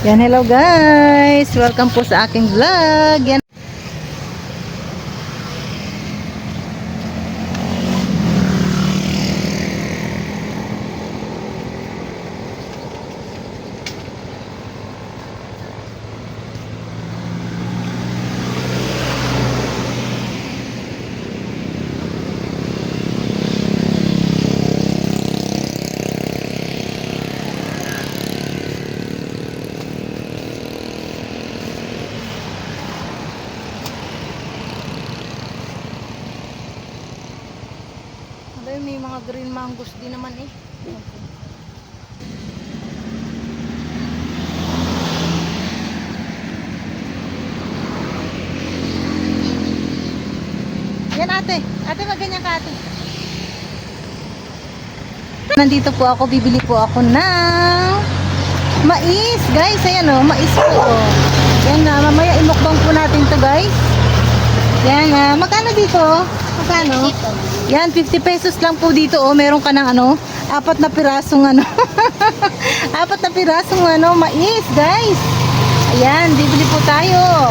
Yan, hello guys! Welcome po sa aking vlog. Yan. Abay, may mga green mangoes din naman eh. Yan ate. Ate, maganyan ka ate. Nandito po ako, bibili po ako ng mais. Guys, ayan o, mais po. Oh. Yan na, mamaya imukbang po natin to guys. Yan, ah, magkano dito? Magkano? Yan, 50 pesos lang po dito. Oh, meron ka ng ano, apat na pirasong ano. apat na pirasong ano, mais, guys. Ayan, bibili po tayo.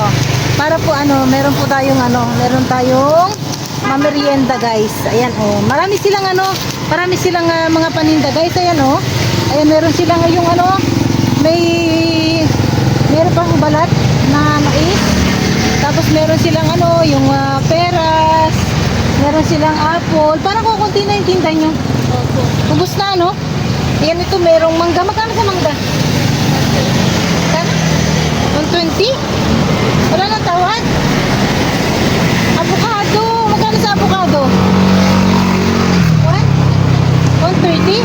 Para po ano, meron po tayong ano, meron tayong mamerienda, guys. Ayan, oh. Marami silang ano, marami silang ah, mga paninda, guys. Ayan, oh. Ayan, meron silang yung ano, may meron pang balat na mais. Tapos meron silang ano, yung ah, peras, meron silang apple. Parang kukunti na yung tinda nyo. Ubus na, no? Yan ito, merong mangga. Magkano sa mangga? Magkano? 120? Wala nang tawad? Avocado. Magkano sa avocado? What? 130?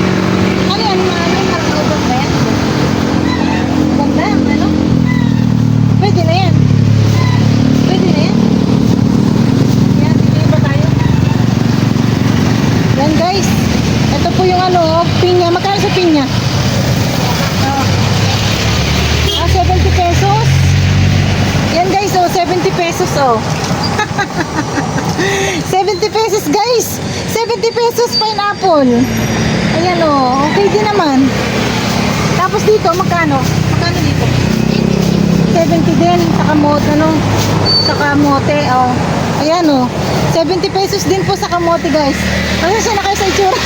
Ano yan? Ano? Parang ubos ba yan? Ganda, ano? Pwede na yan. Pwede na yan. Yan, bibili pa tayo. Yan guys. Ito po yung ano, pinya. Magkano sa pinya? Ah, ah 70 pesos. Yan guys, oh, 70 pesos oh. 70 pesos guys. 70 pesos pineapple. Ayan oh, okay din naman. Tapos dito, magkano? Magkano dito? 70 din sa kamote ano sa kamote oh ayan oh 70 pesos din po sa kamote guys kasi siya na kayo sa itsura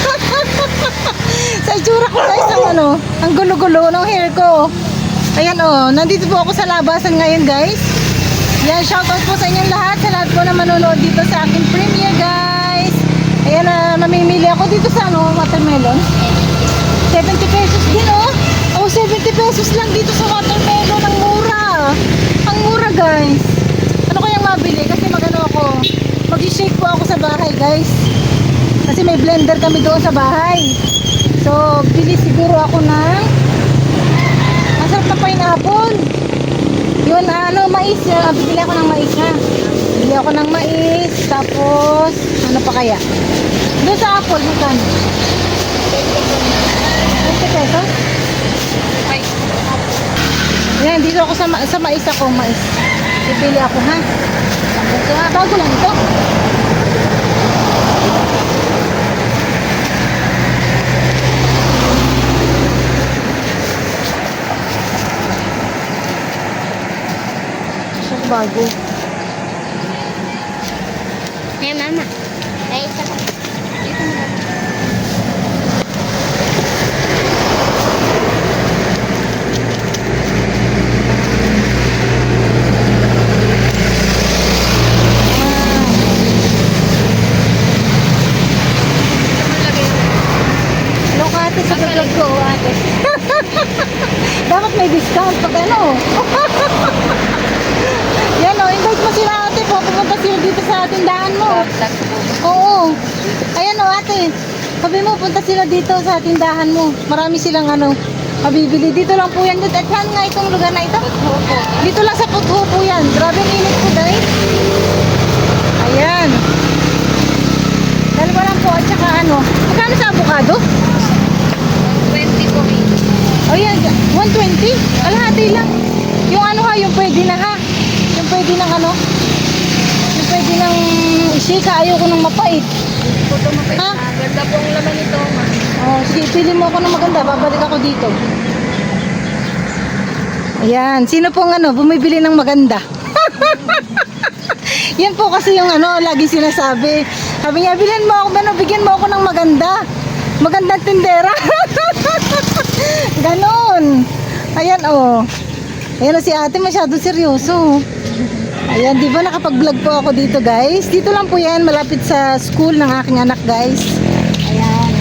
sa itsura ko guys ang ano ang gulo-gulo ng hair ko ayan oh nandito po ako sa labasan ngayon guys yan shoutout po sa inyong lahat sa lahat po na manonood dito sa aking premiere guys ayan na mamimili ako dito sa ano watermelon 70 pesos din oh. Oh, 70 pesos lang dito sa watermelon. Ang mura. Ang mura, guys. Ano kayang mabili? Kasi magano ako. Mag-shake po ako sa bahay, guys. Kasi may blender kami doon sa bahay. So, bili siguro ako ng masarap na pineapple. Yun, ano, mais. Uh, bibili ako ng mais, ha. Bili ako ng mais. Tapos, ano pa kaya? Doon sa apple, magkano? 50 pesos? Yan, dito ako sa, sa mais ako, mais. Pipili ako, ha? Nga, bago lang ito. Bago. Eh, mama. Eh, isa ka. Dito mo lang. Ano ka ate sa vlog ko, ate? Dapat may discount pag ano. Yan o, invite mo sila ate po. Pumunta sila dito sa tindahan mo. Oo. Ayan o ate. Sabi mo, punta sila dito sa tindahan mo. Marami silang ano, mabibili. Dito lang po yan. At saan nga itong lugar na ito? Dito lang sa Putho po yan. Grabe ang init po guys. Ayan. Dalawa lang po at saka ano. Magkano sa avocado? 20 po eh. O yan, 120. Kalahati lang. Yung ano ha, yung pwede na ha. Yung pwede ng ano. Yung pwede ng isika. Ayoko ng mapait. Ito mapait Ha? na. Ganda po ang laman nito, ma. Oh, si pili mo ako ng maganda. Babalik ako dito. Ayan, sino pong ano, bumibili ng maganda? Yan po kasi yung ano, lagi sinasabi. Sabi niya, bilhin mo ako, ano, bigyan mo ako ng maganda. Magandang tindera. Ganon. Ayan, oh. Ayan, oh, si ate masyado seryoso. Ayan, di ba nakapag-vlog po ako dito, guys? Dito lang po yan, malapit sa school ng aking anak, guys. Ayan.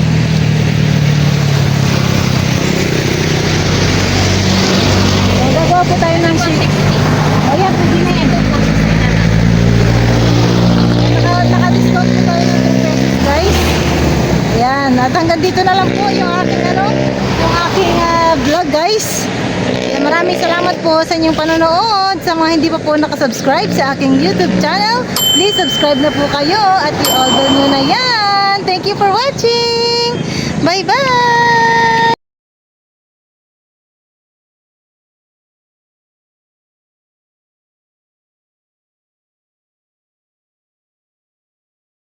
Ayan, Gagawa po tayo ng sheet. Ayan, pwede na yan. Naka, naka-discount po tayo ng 3 pesos, guys. Ayan, at hanggang dito na lang po yung aking ano, yung aking ah, vlog, guys. Maraming salamat po sa inyong panonood. Sa mga hindi pa po nakasubscribe sa aking YouTube channel, please subscribe na po kayo at bell nyo na yan. Thank you for watching. Bye-bye!